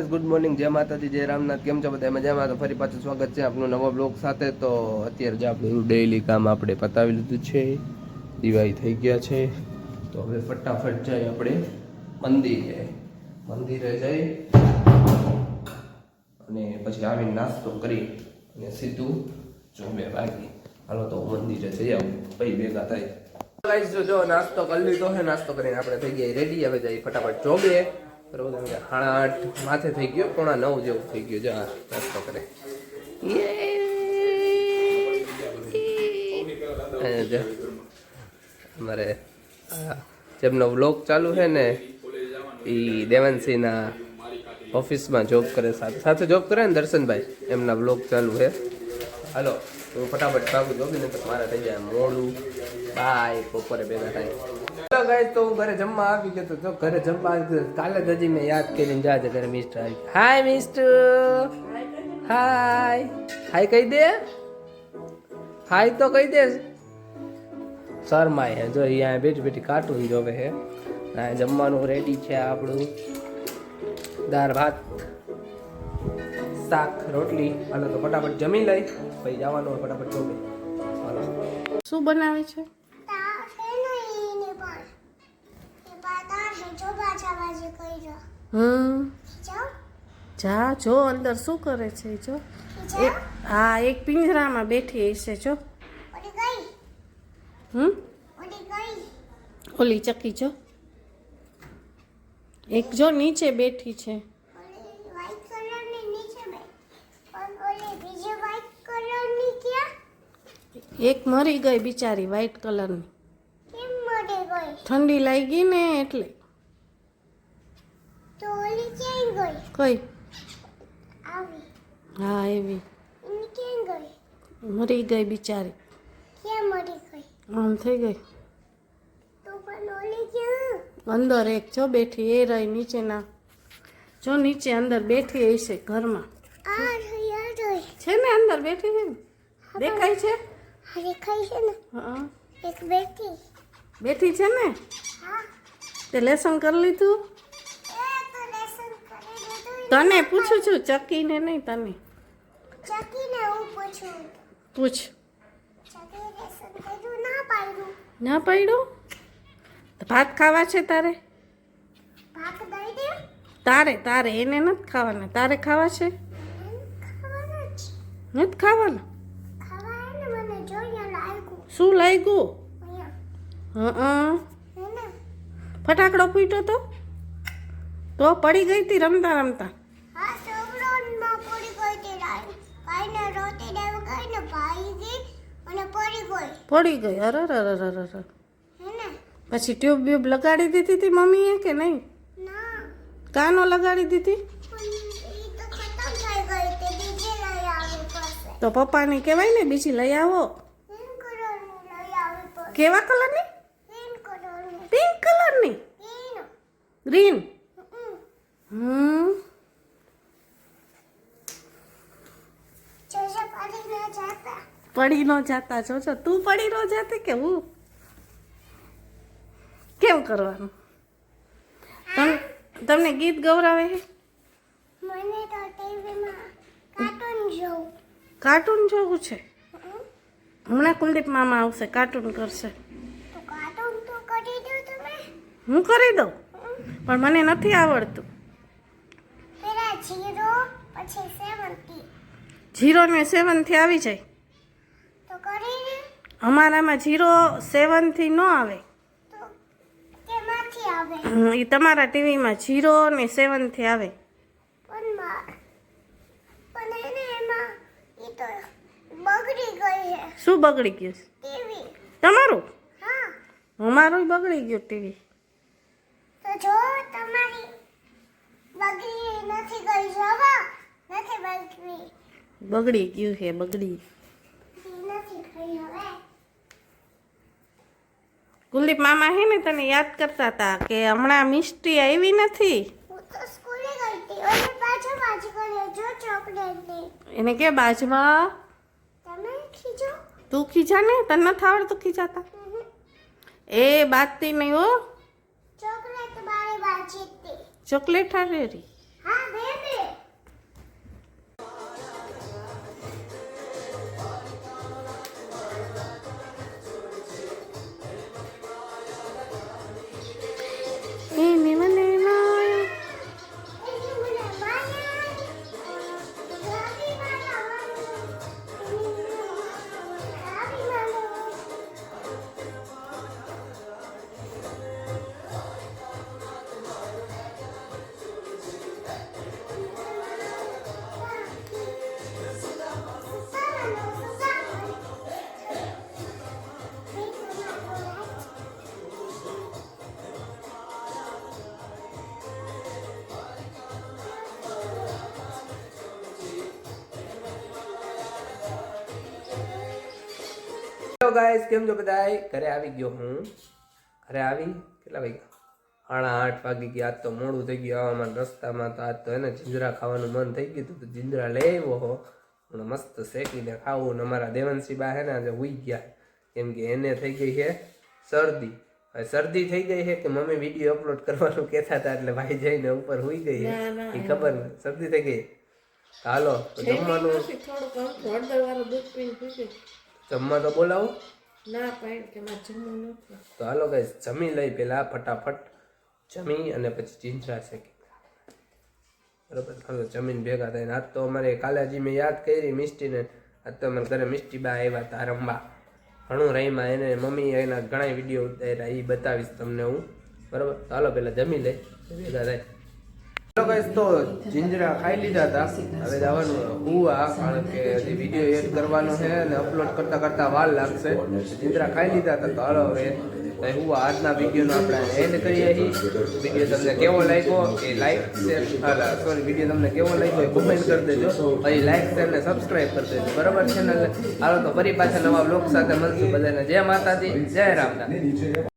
Good morning જય માતાજી, જય રામનાથ. કેમ છો બધા? મજામાં? તો ફરી પાછું સ્વાગત છે આપણું નવા બ્લોગ સાથે. તો અત્યારે જે આપણું ડેઈલી કામ આપણે પતાવી લીધું છે. દિવાળી થઈ ગયા છે. તો હવે ફટાફટ જાય આપણે મંદિરે. મંદિરે જઈ અને પછી આવીને નાસ્તો કરી અને સીધું જોબે વાગી હાલો તો મંદિરે જઈ આવું. પછી ભેગા થાય. જો નાસ્તો કરી લીધો છે. નાસ્તો કરીને આપણે થઈ ગયા. રેડી હવે જઈ ફટાફટ જોબે. બરોબર કેમ કે સાડા આઠ માથે થઈ ગયો પોણા નવ જેવું થઈ ગયું જા નાસ્તો કરે. અમારે જેમનો વ્લોગ ચાલુ છે ને એ દેવાંશીના ઓફિસમાં જોબ કરે સાથે સાથે જોબ કરે ને દર્શનભાઈ એમના વ્લોગ ચાલુ છે. હાલો હું ફટાફટ ભાગું જોગી ને તો મારે થઈ જાય મોડું. બાય બપોરે ભેગા થાય. ગાઈસ, તો હું ઘરે જમવા આવી ગયો તો ઘરે જમવા કાલે જ મેં યાદ કરીને જાજે ઘરે મિસ્ટર આવી હાય મિસ્ટર હાય હાય કહી દે. હાય તો કહી દે. શરમાય હે. જો અહીંયા બેઠી બેઠી કાર્ટૂન જોવે હે. ના જમવાનું રેડી છે આપણું. દાળ, ભાત, શાક, રોટલી. અને તો ફટાફટ જમી લઈ. પછી જવાનું ફટાફટ જોવે શું બનાવે છે? હમ. જા જો અંદર શું કરે છે જો. એક હા એક પિંજરામાં બેઠી હશે જો. હમ? ઓલી ચકી જો. એક જો નીચે બેઠી છે. એક મરી ગઈ બિચારી વ્હાઈટ કલરની ઠંડી લાગી ને એટલે. કઈ? હા એવી મરી ગઈ બિચારી. આમ થઈ ગઈ. અંદર એક જો બેઠી એ રહી નીચેના. જો નીચે અંદર બેઠી હશે ઘરમાં. છે ને અંદર બેઠી છે ને? દેખાય છે? હા. એક બેઠી. બેઠી છે ને? હા. તે લેસન કરી લીધું એ તો લેસન કરી લીધું તને પૂછું છું ચકીને નહીં તને. ચકીને હું પૂછું? પૂછ. ના પડ્યું? ભાત ખાવા છે તારે? તારે તારે એને નથી ખાવાના. તારે ખાવા છે? નથી ખાવાના? શું લાગ્યું? હં ફટાકડો ફૂટ્યો તો? તો પડી ગઈ હતી રમતા રમતા હા સોગડોનમાં પડી ગઈ તે રાઈ ભાઈને રોટી દેવ ગઈ ને ભાઈ ગઈ અને પડી ગઈ. પડી ગઈ અરે અરે અરે અરે હે ને? પછી ટ્યુબ બ્યુબ લગાડી દીધી હતી મમ્મીએ કે નહીં? ના. કાનો લગાડી દીધી? પણ ઈ તો ખતમ થઈ ગઈ તે બીજી લઈ આવી પાસે તો પપ્પાને કહેવાય ને બીજી લઈ આવો. પિંક કલરની લઈ આવી પાસે કેવા કલરની? પિંક કલરની. પિંક કલરની? Pin green? હમ. હમ. જશે પડી ન જાતા પડી ન જાતા. જોજો તું પડી ન જાતી કે હું? કેમ કરવાનું? તમ- તમને ગીત ગવરાવે છે મને તો ટીવીમાં કાર્ટૂન જોવું. છે? હમણાં કુલદીપ મામા આવશે કાર્ટૂન કરશે. કાર્ટૂન તો કરી દો તમે. હું કરી દઉં? પણ મને નથી આવડતું. જીરો પછી સેવન જીરો ને સેવનથી આવી જાય. અમારામાં જીરો સેવનથી ન આવે. એ તમારા ટીવીમાં જીરો ને સેવનથી આવે. શું બગડી ગયું છે? ટીવી. તમારું? હા. અમારું બગડી ગયું ટીવી. તો જો તમારી બગડી નથી ગઈ જવા નથી બગડી. બગડી ગયું છે બગડી નથી ગઈ હવે કુલદીપ મામા હે ને તને યાદ કરતા હતા કે હમણાં મિસ્ટ્રી આવી નથી? એને કે બાજવા તું ખીજા ને? તને નથી આવડતું ખીજાતા? એ બાજતી નહીં હો. ચોકલેટ ચોકલેટ હારેરી હા ગાઈસ કેમ છો બધાય? ઘરે આવી ગયો હું. ઘરે આવી? કેટલા વાગ્યા? સાડા આઠ વાગી ગયા. આજ તો મોડું થઈ ગયું. આવવામાં રસ્તામાં તો આજ તો એને જીંજરા ખાવાનું મન થઈ ગયું હતું તો જીંજરા લઈ આવ્યો હો. હમણાં મસ્ત શેકીને ખાવું. ને અમારા દેવનસિંહ બા હે ને આજે ઉઈ ગયા. કેમ કે એને થઈ ગઈ છે શરદી. હવે શરદી થઈ ગઈ છે કે મમ્મી વીડિયો અપલોડ કરવાનું કહેતા હતા એટલે ભાઈ જઈને ઉપર હોઈ ગઈ એ ખબર નહીં. શરદી થઈ ગઈ. હાલો જમવાનું જમવા તો બોલાવો. ના પણ કે માં જમવું નથી. તો હાલો ગાઈસ જમી લઈ પેલા ફટાફટ. જમી અને પછી ચીંચરા છે બરોબર? હાલો જમીન ભેગા થઈને. આજ તો અમારે કાલાજી મેં યાદ કરી મિષ્ટીને આજ તો અમારે ઘરે મિસ્ટી બા આવ્યા હતા રમવા. ઘણું રહીમાં એને મમ્મી એના ઘણા વીડિયો ઉતાર્યા એ બતાવીશ તમને હું. બરોબર? તો હાલો પેલા જમી લઈ. ભેગા થાય. ચાલો ગાઈસ તો જિંજરા ખાઈ લીધા હતા. હવે જવાનું હુવા કારણ કે હજી વીડિયો એડ કરવાનો છે અને અપલોડ કરતા કરતા વાર લાગશે. જિંજરા ખાઈ લીધા હતા, તો હાલો હવે હવે, આજના વિડીયોનો આપણે એન્ડ કરીએ વીડિયો તમને કેવો લાગ્યો એ લાઈક શેર સોરી વીડિયો તમને કેવો લાગ્યો એ કમેન્ટ કરી દેજો. પછી લાઈક શેર ને સબસ્ક્રાઈબ કરી દેજો. બરાબર ચેનલ હાલો, તો ફરી પાછા નવા બ્લોગ સાથે મળશું બધાને. જય માતાજી, જય રામદાસ